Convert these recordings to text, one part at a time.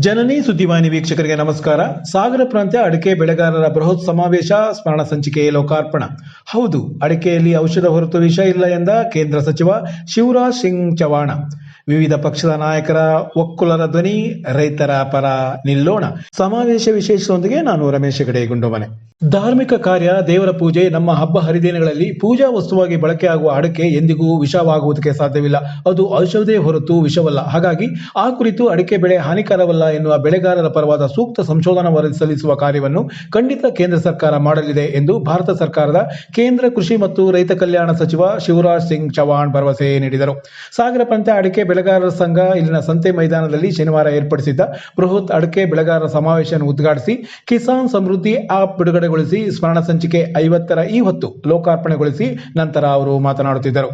ಜನನಿ ಸುದ್ದಿವಾಹಿನಿ ವೀಕ್ಷಕರಿಗೆ ನಮಸ್ಕಾರ. ಸಾಗರ ಪ್ರಾಂತ್ಯ ಅಡಿಕೆ ಬೆಳೆಗಾರರ ಬೃಹತ್ ಸಮಾವೇಶ, ಸ್ಮರಣ ಸಂಚಿಕೆ, ಲೋಕಾರ್ಪಣ. ಹೌದು, ಅಡಿಕೆಯಲ್ಲಿ ಔಷಧ ಹೊರತು ವಿಷ ಇಲ್ಲ ಎಂದ ಕೇಂದ್ರ ಸಚಿವ ಶಿವರಾಜ್ ಸಿಂಗ್ ಚವಾಣ ವಿವಿಧ ಪಕ್ಷದ ನಾಯಕರ ಒಕ್ಕುಲರ ಧ್ವನಿ ರೈತರ ಪರ ನಿಲ್ಲೋಣ. ಸಮಾವೇಶ ವಿಶೇಷದೊಂದಿಗೆ ನಾನು ರಮೇಶ್ ಗಡೆ ಗುಂಡೋಮನೆ. ಧಾರ್ಮಿಕ ಕಾರ್ಯ, ದೇವರ ಪೂಜೆ, ನಮ್ಮ ಹಬ್ಬ ಹರಿದಿನಗಳಲ್ಲಿ ಪೂಜಾ ವಸ್ತುವಾಗಿ ಬಳಕೆಯಾಗುವ ಅಡಕೆ ಎಂದಿಗೂ ವಿಷವಾಗುವುದಕ್ಕೆ ಸಾಧ್ಯವಿಲ್ಲ. ಅದು ಔಷಧೇ ಹೊರತು ವಿಷವಲ್ಲ. ಹಾಗಾಗಿ ಆ ಕುರಿತು ಅಡಿಕೆ ಬೆಳೆ ಹಾನಿಕರವಲ್ಲ ಎನ್ನುವ ಬೆಳೆಗಾರರ ಪರವಾದ ಸೂಕ್ತ ಸಂಶೋಧನಾ ವರದಿ ಸಲ್ಲಿಸುವ ಕಾರ್ಯವನ್ನು ಖಂಡಿತ ಕೇಂದ್ರ ಸರ್ಕಾರ ಮಾಡಲಿದೆ ಎಂದು ಭಾರತ ಸರ್ಕಾರದ ಕೇಂದ್ರ ಕೃಷಿ ಮತ್ತು ರೈತ ಕಲ್ಯಾಣ ಸಚಿವ ಶಿವರಾಜ್ ಸಿಂಗ್ ಚೌಹಾಣ್ ಭರವಸೆ ನೀಡಿದರು. ಸಾಗರ ಪ್ರಾಂತ್ಯ ಅಡಿಕೆ ಬೆಳೆಗಾರರ ಸಂಘ ಇಲ್ಲಿನ ಸಂತೆ ಮೈದಾನದಲ್ಲಿ ಶನಿವಾರ ಏರ್ಪಡಿಸಿದ್ದ ಬೃಹತ್ ಅಡಕೆ ಬೆಳೆಗಾರರ ಸಮಾವೇಶವನ್ನು ಉದ್ಘಾಟಿಸಿ ಕಿಸಾನ್ ಸಮೃದ್ಧಿ ಆಪ್ ಬಿಡುಗಡೆಗೊಳಿಸಿ ಸ್ಮರಣ ಸಂಚಿಕೆ ಐವತ್ತರ ಈ ಹೊತ್ತು ಲೋಕಾರ್ಪಣೆಗೊಳಿಸಿ ನಂತರ ಅವರು ಮಾತನಾಡುತ್ತಿದ್ದರು.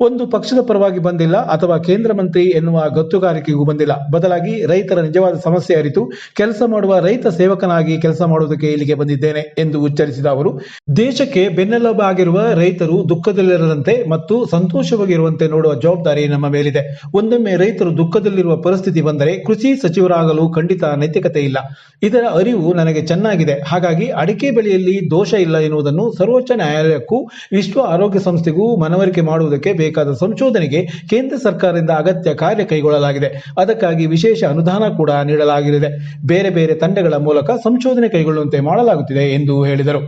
ಒಂದು ಪಕ್ಷದ ಪರವಾಗಿ ಬಂದಿಲ್ಲ ಅಥವಾ ಕೇಂದ್ರ ಮಂತ್ರಿ ಎನ್ನುವ ಗತ್ತುಗಾರಿಕೆಗೂ ಬಂದಿಲ್ಲ. ಬದಲಾಗಿ ರೈತರ ನಿಜವಾದ ಸಮಸ್ಯೆ ಅರಿತು ಕೆಲಸ ಮಾಡುವ ರೈತ ಸೇವಕನಾಗಿ ಕೆಲಸ ಮಾಡುವುದಕ್ಕೆ ಇಲ್ಲಿಗೆ ಬಂದಿದ್ದೇನೆ ಎಂದು ಉಚ್ಚರಿಸಿದ ಅವರು, ದೇಶಕ್ಕೆ ಬೆನ್ನೆಲುಬು ಆಗಿರುವ ರೈತರು ದುಃಖದಲ್ಲಿರದಂತೆ ಮತ್ತು ಸಂತೋಷವಾಗಿರುವಂತೆ ನೋಡುವ ಜವಾಬ್ದಾರಿ ನಮ್ಮ ಮೇಲಿದೆ. ಒಂದೊಮ್ಮೆ ರೈತರು ದುಃಖದಲ್ಲಿರುವ ಪರಿಸ್ಥಿತಿ ಬಂದರೆ ಕೃಷಿ ಸಚಿವರಾಗಲು ಖಂಡಿತ ನೈತಿಕತೆ ಇಲ್ಲ. ಇದರ ಅರಿವು ನನಗೆ ಚೆನ್ನಾಗಿದೆ. ಹಾಗಾಗಿ ಅಡಿಕೆ ಬೆಳೆಯಲ್ಲಿ ದೋಷ ಇಲ್ಲ ಎನ್ನುವುದನ್ನು ಸರ್ವೋಚ್ಚ ನ್ಯಾಯಾಲಯಕ್ಕೂ ವಿಶ್ವ ಆರೋಗ್ಯ ಸಂಸ್ಥೆಗೂ ಮನವರಿಕೆ ಮಾಡುವುದಕ್ಕೆ ಬೇಕಾದ ಸಂಶೋಧನೆಗೆ ಕೇಂದ್ರ ಸರ್ಕಾರದಿಂದ ಅಗತ್ಯ ಕಾರ್ಯ ಕೈಗೊಳ್ಳಲಾಗಿದೆ. ಅದಕ್ಕಾಗಿ ವಿಶೇಷ ಅನುದಾನ ಕೂಡ ನೀಡಲಾಗಿದೆ ಬೇರೆ ಬೇರೆ ತಂಡಗಳ ಮೂಲಕ ಸಂಶೋಧನೆ ಕೈಗೊಳ್ಳುವಂತೆ ಮಾಡಲಾಗುತ್ತಿದೆ ಎಂದು ಹೇಳಿದರು.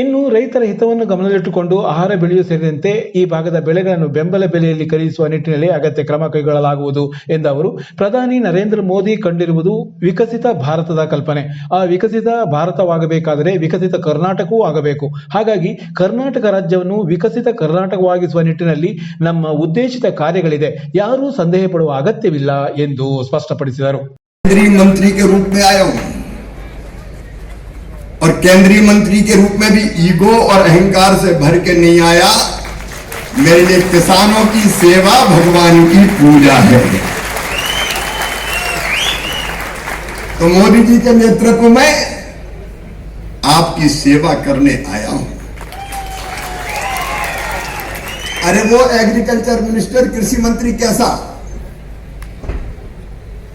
ಇನ್ನು ರೈತರ ಹಿತವನ್ನು ಗಮನದಲ್ಲಿಟ್ಟುಕೊಂಡು ಆಹಾರ ಬೆಳೆಯೂ ಸೇರಿದಂತೆ ಈ ಭಾಗದ ಬೆಳೆಗಳನ್ನು ಬೆಂಬಲ ಬೆಲೆಯಲ್ಲಿ ಖರೀದಿಸುವ ನಿಟ್ಟಿನಲ್ಲಿ ಅಗತ್ಯ ಕ್ರಮ ಕೈಗೊಳ್ಳಲಾಗುವುದು ಎಂದ ಅವರು ಪ್ರಧಾನಿ ನರೇಂದ್ರ ಮೋದಿ ಕಂಡಿರುವುದು ವಿಕಸಿತ ಭಾರತದ ಕಲ್ಪನೆ. ಆ ವಿಕಸಿತ ಭಾರತವಾಗಬೇಕಾದರೆ ವಿಕಸಿತ ಕರ್ನಾಟಕವೂ ಆಗಬೇಕು. ಹಾಗಾಗಿ ಕರ್ನಾಟಕ ರಾಜ್ಯವನ್ನು ವಿಕಸಿತ ಕರ್ನಾಟಕವಾಗಿಸುವ ನಿಟ್ಟಿನಲ್ಲಿ ನಮ್ಮ ಉದ್ದೇಶಿತ ಕಾರ್ಯಗಳಿದೆ ಯಾರೂ ಸಂದೇಹ ಪಡುವ ಅಗತ್ಯವಿಲ್ಲ ಎಂದು ಸ್ಪಷ್ಟಪಡಿಸಿದರು केंद्रीय मंत्री के रूप में आया हूं और केंद्रीय मंत्री के रूप में भी ईगो और अहंकार से भर के नहीं आया मेरे लिए किसानों की सेवा भगवान की पूजा है तो मोदी जी के नेतृत्व में आपकी सेवा करने आया हूं अरे वो एग्रीकल्चर मिनिस्टर कृषि मंत्री कैसा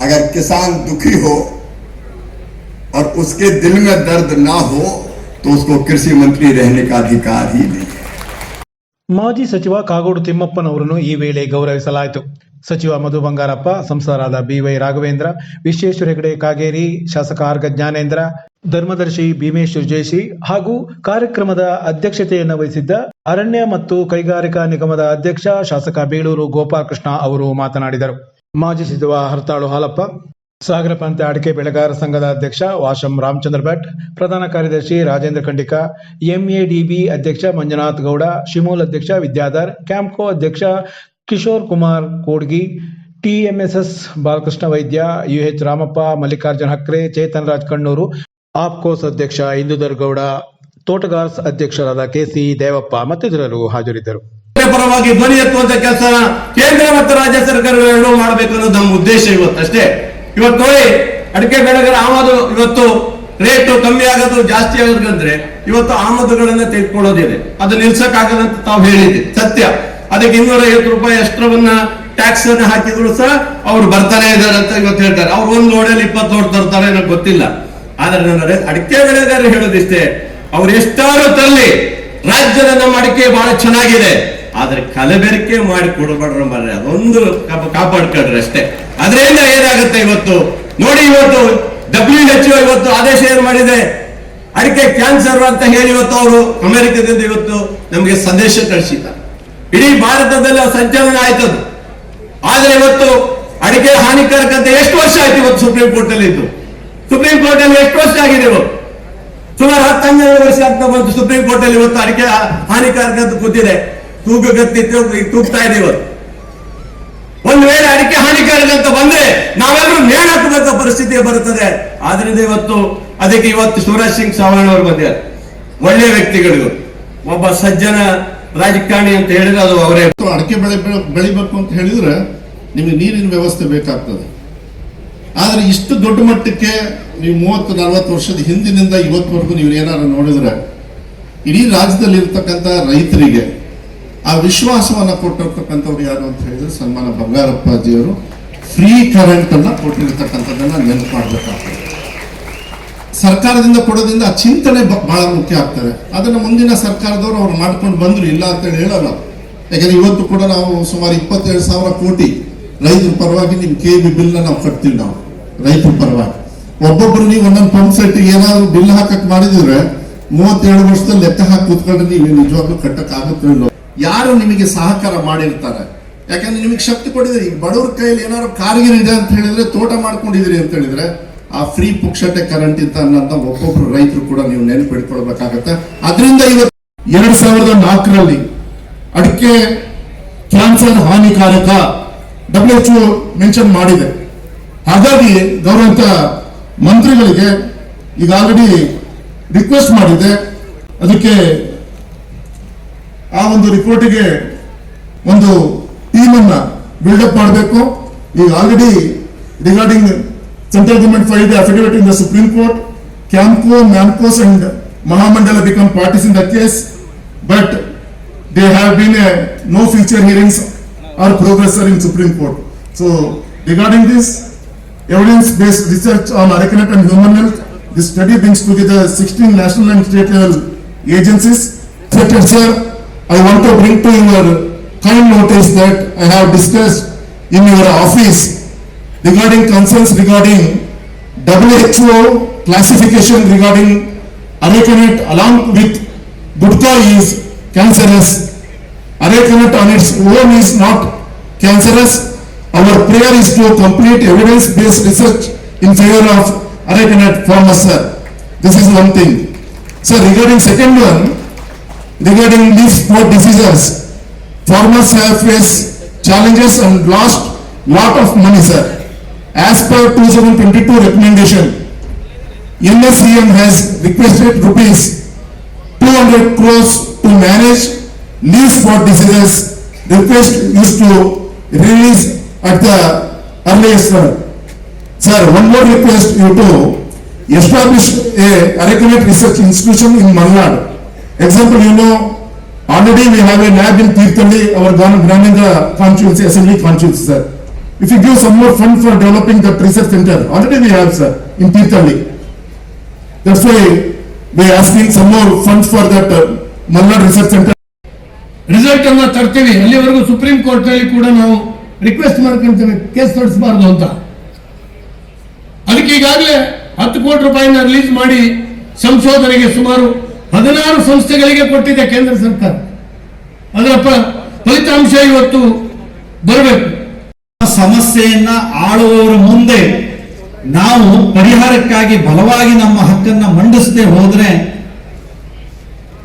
अगर किसान दुखी हो और उसके दिल में दर्द ना हो तो उसको कृषि मंत्री रहने का अधिकार ही नहीं है ಮಾಜಿ ಸಚಿವ ಕಾಗೋಡು ತಿಮ್ಮಪ್ಪನವರನ್ನು ಈ ವೇಳೆ ಗೌರವಿಸಲಾಯಿತು ಸಚಿವ ಮಧು ಬಂಗಾರಪ್ಪ, ಸಂಸದರಾದ ಬಿವೈ ರಾಘವೇಂದ್ರ, ವಿಶ್ವೇಶ್ವರ ಹೆಗಡೆ, ಕಾಗೇರಿ ಶಾಸಕ ಆರ್ಗ ಜ್ಞಾನೇಂದ್ರ, ಧರ್ಮದರ್ಶಿ ಭೀಮೇಶ್ ಜೋಶಿ ಹಾಗೂ ಕಾರ್ಯಕ್ರಮದ ಅಧ್ಯಕ್ಷತೆಯನ್ನು ವಹಿಸಿದ್ದ ಅರಣ್ಯ ಮತ್ತು ಕೈಗಾರಿಕಾ ನಿಗಮದ ಅಧ್ಯಕ್ಷ ಶಾಸಕ ಬೇಳೂರು ಗೋಪಾಲಕೃಷ್ಣ ಅವರು ಮಾತನಾಡಿದರು. ಮಾಜಿ ಸಚಿವ ಹರತಾಳು ಹಾಲಪ್ಪ, ಸಾಗರ ಪ್ರಾಂತ್ಯ ಅಡಿಕೆ ಬೆಳೆಗಾರ ಸಂಘದ ಅಧ್ಯಕ್ಷ ವಾಶಂ ರಾಮಚಂದ್ರ ಭಟ್, ಪ್ರಧಾನ ಕಾರ್ಯದರ್ಶಿ ರಾಜೇಂದ್ರ ಖಂಡಿಕ ಎಂಎಡಿಬಿ ಅಧ್ಯಕ್ಷ ಮಂಜುನಾಥ್ ಗೌಡ, ಶಿಮೂಲ್ ಅಧ್ಯಕ್ಷ ವಿದ್ಯಾಧರ್, ಕ್ಯಾಂಪ್ಕೋ ಅಧ್ಯಕ್ಷ Kishore Kumar Kodgi, TMSS Balakrishna Vaidya, U H Ramappa, Mallikarjuna Hakre, Chetan Raj Kannur, Apcos ಅಧ್ಯಕ್ಷ ಇಂದುಧರ್ ಗೌಡ, ತೋಟಗಾರ್ಸ್ ಅಧ್ಯಕ್ಷರಾದ ಕೆಸಿ ದೇವಪ್ಪ ಮತ್ತಿತರರು ಹಾಜರಿದ್ದರು. ಪರವಾಗಿ ಧ್ವನಿ ಎತ್ತುವಂತ ಕೆಲಸ ಕೇಂದ್ರ ಮತ್ತು ರಾಜ್ಯ ಸರ್ಕಾರಗಳು ಮಾಡಬೇಕು ಅನ್ನೋದು ನಮ್ಮ ಉದ್ದೇಶ ಇವತ್ತು ಅಷ್ಟೇ ಇವತ್ತು ನೋಡಿ, ಅಡಿಕೆ ಬೆಳೆಗಳ ಆಮದು ಇವತ್ತು ರೇಟು ಕಮ್ಮಿ ಆಗೋದು ಜಾಸ್ತಿ ಆಗೋದಂದ್ರೆ ಇವತ್ತು ಆಮದುಗಳನ್ನ ತೆಗೆದುಕೊಳ್ಳೋದಿದೆ. ಅದು ನಿಲ್ಸಕ್ಕಾಗಲ್ಲ ಅಂತ ತಾವು ಹೇಳಿದ್ರಿ ಸತ್ಯ. ಅದಕ್ಕೆ ಇನ್ನೂರ ಐವತ್ತು ರೂಪಾಯಿ ಎಷ್ಟರವನ್ನ ಟ್ಯಾಕ್ಸ್ ಅನ್ನ ಹಾಕಿದ್ರು ಸಹ ಅವ್ರು ಬರ್ತಾನೆ ಇದ್ದಾರೆ ಅಂತ ಇವತ್ತು ಹೇಳ್ತಾರೆ. ಅವ್ರು ಒಂದು ಲೋಡಲ್ಲಿ ಇಪ್ಪತ್ತು ಲೋಡ್ ತರ್ತಾರೆ ನನಗೆ ಗೊತ್ತಿಲ್ಲ. ಆದ್ರೆ ನನ್ನ ಅಡಿಕೆ ಬೆಳೆಗಾರರು ಹೇಳೋದಿಷ್ಟೇ, ಅವ್ರು ಎಷ್ಟಾರು ತರಲಿ ರಾಜ್ಯದ ನಮ್ಮ ಅಡಿಕೆ ಬಹಳ ಚೆನ್ನಾಗಿದೆ. ಆದ್ರೆ ಕಲಬೆರಕೆ ಮಾಡಿ ಕೊಡಬೇಡ್ರ ಮಾರ್ರೆ, ಅದೊಂದು ಕಾಪ- ಕಾಪಾಡ್ಕೊಳ್ರಿ ಅಷ್ಟೇ. ಅದರಿಂದ ಏನಾಗುತ್ತೆ ಇವತ್ತು? ನೋಡಿ ಇವತ್ತು ಡಬ್ಲ್ಯೂ ಎಚ್ ಇವತ್ತು ಆದೇಶ ಏನ್ ಮಾಡಿದೆ? ಅಡಿಕೆ ಕ್ಯಾನ್ಸರ್ ಅಂತ ಹೇಳಿ ಇವತ್ತು ಅವರು ಅಮೆರಿಕದಿಂದ ಇವತ್ತು ನಮಗೆ ಸಂದೇಶ ಕಳಿಸಿದ್ದಾರೆ. ಇಡೀ ಭಾರತದಲ್ಲಿ ಸಂಚಲನ ಆಯ್ತು ಆದ್ರೆ ಇವತ್ತು ಅಡಿಕೆ ಹಾನಿಕಾರಕ ಅಂತ ಎಷ್ಟು ವರ್ಷ ಆಯ್ತು ಇವತ್ತು ಸುಪ್ರೀಂ ಕೋರ್ಟ್ ಅಲ್ಲಿ ಇದ್ದು? ಸುಪ್ರೀಂ ಕೋರ್ಟ್ ಅಲ್ಲಿ ಎಷ್ಟು ವರ್ಷ ಆಗಿದೆ ಇವತ್ತು ಸುಮಾರು ಹನ್ನೆರಡು ವರ್ಷ ಆಗ್ತಾ ಬಂತು ಸುಪ್ರೀಂ ಕೋರ್ಟ್ ಅಲ್ಲಿ ಇವತ್ತು ಅಡಿಕೆ ಹಾನಿಕಾರಕ ಅಂತ ಕೂತಿದೆ. ತೂಕ ಗತ್ತಿ ತೂಗ್ತಾ ಇದೆ ಇವತ್ತು ಒಂದು ವೇಳೆ ಅಡಿಕೆ ಹಾನಿಕಾರಕ ಅಂತ ಬಂದ್ರೆ ನಾವೆಲ್ಲರೂ ನೇಣು ಪರಿಸ್ಥಿತಿ ಬರುತ್ತದೆ. ಆದ್ರಿಂದ ಇವತ್ತು ಅದಕ್ಕೆ ಇವತ್ತು ಶಿವರಾಜ್ ಸಿಂಗ್ ಚೌಹಾಣ್ ಅವರು ಬಂದಿದ್ದಾರೆ. ಒಳ್ಳೆ ವ್ಯಕ್ತಿಗಳು ಒಬ್ಬ ಸಜ್ಜನ ರಾಜಕಾರಣಿ ಅಂತ ಹೇಳಿದ್ರೆ ಅದು ಅವರೇ. ಅಡಿಕೆ ಬೆಳೆ ಬೆಳೆ- ಬೆಳಿಬೇಕು ಅಂತ ಹೇಳಿದ್ರೆ ನಿಮಗೆ ನೀರಿನ ವ್ಯವಸ್ಥೆ ಬೇಕಾಗ್ತದೆ. ಆದರೆ ಇಷ್ಟು ದೊಡ್ಡ ಮಟ್ಟಕ್ಕೆ ನೀವು ಮೂವತ್ತು, ನಲವತ್ತು ವರ್ಷದ ಹಿಂದಿನಿಂದ ಇವತ್ತವರೆಗೂ ನೀವು ಏನಾರು ನೋಡಿದ್ರೆ ಇಡೀ ರಾಜ್ಯದಲ್ಲಿ ಇರ್ತಕ್ಕಂಥ ರೈತರಿಗೆ ಆ ವಿಶ್ವಾಸವನ್ನು ಕೊಟ್ಟಿರ್ತಕ್ಕಂಥವ್ರು ಯಾರು ಅಂತ ಹೇಳಿದ್ರೆ ಸನ್ಮಾನ ಬಂಗಾರಪ್ಪಾಜಿಯವರು. ಫ್ರೀ ಕರೆಂಟ್ ಅನ್ನ ಕೊಟ್ಟಿರ್ತಕ್ಕಂಥದ್ದನ್ನ ನೆನಪು ಮಾಡಬೇಕಾಗ್ತದೆ ಸರ್ಕಾರದಿಂದ ಕೊಡೋದ್ರಿಂದ ಆ ಚಿಂತನೆ ಬಹಳ ಮುಖ್ಯ ಆಗ್ತದೆ. ಅದನ್ನ ಮುಂದಿನ ಸರ್ಕಾರದವರು ಅವ್ರು ಮಾಡ್ಕೊಂಡು ಬಂದ್ರು, ಇಲ್ಲ ಅಂತೇಳಿ ಹೇಳಲ್ಲ. ಯಾಕಂದ್ರೆ ಇವತ್ತು ಕೂಡ ನಾವು ಸುಮಾರು ಇಪ್ಪತ್ತೇಳು ಸಾವಿರ ಕೋಟಿ ರೈತರ ಪರವಾಗಿ ನಿಮ್ಮ ಕೆ ಬಿ ಬಿಲ್ ನಾವು ಕಟ್ತೀವಿ ನಾವು, ರೈತರ ಪರವಾಗಿ. ಒಬ್ಬೊಬ್ರು ನೀವು ಒಂದೊಂದು ಪಂಪ್ ಸೆಟ್ ಏನಾದ್ರು ಬಿಲ್ ಹಾಕಕ್ ಮಾಡಿದ್ರೆ ಮೂವತ್ತೇಳು ವರ್ಷದಲ್ಲಿ ಲೆಕ್ಕ ಹಾಕಿ ಕೂತ್ಕೊಂಡು ನೀವು ನಿಜವಾಗ್ಲೂ ಕಟ್ಟಕ್ ಆಗುತ್ತೆ ಯಾರು ನಿಮಗೆ ಸಹಕಾರ ಮಾಡಿರ್ತಾರೆ? ಯಾಕಂದ್ರೆ ನಿಮಗೆ ಶಕ್ತಿ ಕೊಟ್ಟಿದ್ರೆ ಈಗ ಬಡವ್ರ ಕೈಯಲ್ಲಿ ಏನಾದ್ರು ಕಾರ್ಗಿರ್ ಇದೆ ಅಂತ ಹೇಳಿದ್ರೆ, ತೋಟ ಮಾಡ್ಕೊಂಡಿದ್ರಿ ಅಂತ ಹೇಳಿದ್ರೆ ಆ ಫ್ರೀ ಪುಕ್ಷಟೆ ಕರೆಂಟ್ ಇತ್ತ ಅನ್ನೋಂತ ಒಬ್ಬೊಬ್ರು ರೈತರು ಕೂಡ ನೀವು ನೆನ್ಪಿಟ್ಕೊಳ್ಬೇಕಾಗತ್ತೆ ಅದರಿಂದ ಇವತ್ತು ಎರಡ್ ಸಾವಿರದ ನಾಲ್ಕರಲ್ಲಿ ಅಡಿಕೆ ಕ್ಯಾನ್ಸರ್ ಹಾನಿಕಾರಕ ಡಬ್ಲ್ಯೂ ಎಚ್ ಮೆನ್ಷನ್ ಮಾಡಿದೆ. ಹಾಗಾಗಿ ಗೌರವಂತ ಮಂತ್ರಿಗಳಿಗೆ ಈಗ ಆಲ್ರೆಡಿ ರಿಕ್ವೆಸ್ಟ್ ಮಾಡಿದೆ. ಅದಕ್ಕೆ ಆ ಒಂದು ರಿಪೋರ್ಟಿಗೆ ಒಂದು ಟೀಮ್ ಅನ್ನ ಬಿಲ್ಡಪ್ ಮಾಡಬೇಕು. ಈಗ already regarding Central government filed the affidavit in the Supreme Court. Camco, Namcos and Mahamandala become parties in the case, but there have been uh, no future hearings or progress in Supreme Court. So regarding this, evidence-based research on Arakanat and human health, this study brings together 16 national and state level agencies. Senator sir, I want to bring to your kind notice that I have discussed in your office regarding concerns regarding WHO classification regarding arecanut along with gutka is cancerous. Arecanut on its own is not cancerous. Our prayer is to complete evidence-based research in favor of arecanut farmers, sir. This is one thing. Sir, regarding second one, regarding leaf spot diseases, farmers have faced challenges and lost lot of money, sir. As per 2022 recommendation, NSCM has requested rupees 200 crores to manage leaf spot diseases. Request is to release at the earliest. sir. Sir, one more request you to establish a arecanut research institution in Malnad. Example, you know, already we have a lab in Tirthalli, our Gram- Gramindra constituency, assembly constituency, sir. If you give some more fund for developing that research center, already we have, sir, in Tirthalli. That's why we are asking some more funds for that uh, Malnad Research Center. Result ಅನ್ನ ತರ್ತೀವಿ ಅಲ್ಲಿವರೆಗೂ supreme ಕೋರ್ಟ್ನಲ್ಲಿ ಕೂಡ ನಾವು request ಮಾಡ್ಕೊಂತೇವೆ case ನಡೆಸಬಾರ್ದು ಅಂತ ಅದಕ್ಕೆ ಈಗಾಗಲೇ ಹತ್ತು ಕೋಟಿ ರೂಪಾಯಿನ ರಿಲೀಸ್ ಮಾಡಿ ಸಂಶೋಧನೆಗೆ ಸುಮಾರು ಹದಿನಾರು ಸಂಸ್ಥೆಗಳಿಗೆ ಕೊಟ್ಟಿದೆ ಕೇಂದ್ರ ಸರ್ಕಾರ ಅದರ ಫಲಿತಾಂಶ ಇವತ್ತು ಬರಬೇಕು ಸಮಸ್ಯೆಯನ್ನ ಆಳುವವರ ಮುಂದೆ ನಾವು ಪರಿಹಾರಕ್ಕಾಗಿ ಬಲವಾಗಿ ನಮ್ಮ ಹಕ್ಕನ್ನ ಮಂಡಿಸದೆ ಹೋದ್ರೆ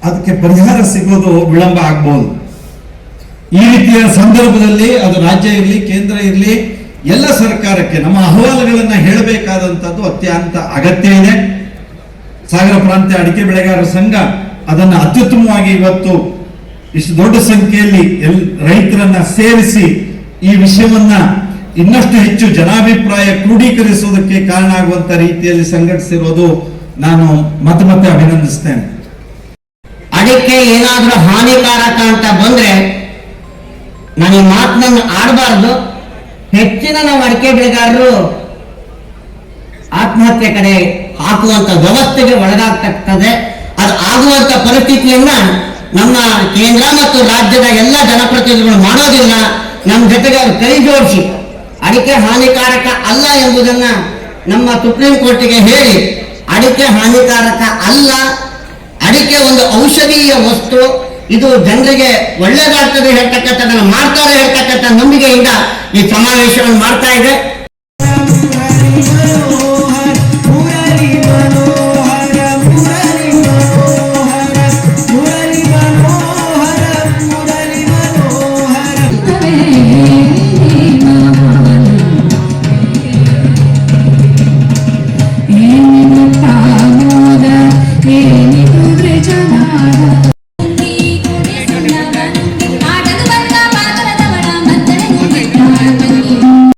ಅದಕ್ಕೆ ಪರಿಹಾರ ಸಿಗೋದು ವಿಳಂಬ ಆಗ್ಬಹುದು ಈ ರೀತಿಯ ಸಂದರ್ಭದಲ್ಲಿ ಅದು ರಾಜ್ಯ ಇರಲಿ, ಕೇಂದ್ರ ಇರಲಿ, ಎಲ್ಲ ಸರ್ಕಾರಕ್ಕೆ ನಮ್ಮ ಅಹವಾಲುಗಳನ್ನ ಹೇಳಬೇಕಾದಂತದ್ದು ಅತ್ಯಂತ ಅಗತ್ಯ ಇದೆ. ಸಾಗರ ಪ್ರಾಂತ್ಯ ಅಡಿಕೆ ಬೆಳೆಗಾರರ ಸಂಘ ಅದನ್ನ ಅತ್ಯುತ್ತಮವಾಗಿ ಇವತ್ತು ಇಷ್ಟು ದೊಡ್ಡ ಸಂಖ್ಯೆಯಲ್ಲಿ ರೈತರನ್ನ ಸೇರಿಸಿ ಈ ವಿಷಯವನ್ನ ಇನ್ನಷ್ಟು ಹೆಚ್ಚು ಜನಾಭಿಪ್ರಾಯ ಕ್ರೋಢೀಕರಿಸುವುದಕ್ಕೆ ಕಾರಣ ಆಗುವಂತ ರೀತಿಯಲ್ಲಿ ಸಂಘಟಿಸಿರೋದು ನಾನು ಮತ್ತೆ ಮತ್ತೆ ಅಭಿನಂದಿಸ್ತೇನೆ. ಅದಕ್ಕೆ ಏನಾದರೂ ಹಾನಿಕಾರಕ ಅಂತ ಬಂದ್ರೆ ನಾನು ಈ ಆಡಬಾರ್ದು. ಹೆಚ್ಚಿನ ನಾವು ಅಡಿಕೆ ಬೆಳೆಗಾರರು ಆತ್ಮಹತ್ಯೆ ಕಡೆ ಹಾಕುವಂತ ವ್ಯವಸ್ಥೆಗೆ ಒಳಗಾಗ್ತದೆ. ಅದು ಆಗುವಂತ ಪರಿಸ್ಥಿತಿಯನ್ನ ನಮ್ಮ ಕೇಂದ್ರ ಮತ್ತು ರಾಜ್ಯದ ಎಲ್ಲ ಜನಪ್ರತಿನಿಧಿಗಳು ಮಾಡೋದಿಲ್ಲ. ನಮ್ಮ ಜೊತೆಗೆ ಅವರು ಕೈ ಜೋಡಿಸಿ ಅಡಿಕೆ ಹಾನಿಕಾರಕ ಅಲ್ಲ ಎಂಬುದನ್ನ ನಮ್ಮ ಸುಪ್ರೀಂ ಕೋರ್ಟಿಗೆ ಹೇಳಿ, ಅಡಿಕೆ ಹಾನಿಕಾರಕ ಅಲ್ಲ, ಅಡಿಕೆ ಒಂದು ಔಷಧೀಯ ವಸ್ತು, ಇದು ಜನರಿಗೆ ಒಳ್ಳೇದಾಗ್ತದೆ ಹೇಳ್ತಕ್ಕಂಥದ್ದನ್ನು ಮಾಡ್ತಾರೆ ಹೇಳ್ತಕ್ಕಂಥ ನಂಬಿಕೆಯಿಂದ ಈ ಸಮಾವೇಶವನ್ನು ಮಾಡ್ತಾ ಇದೆ.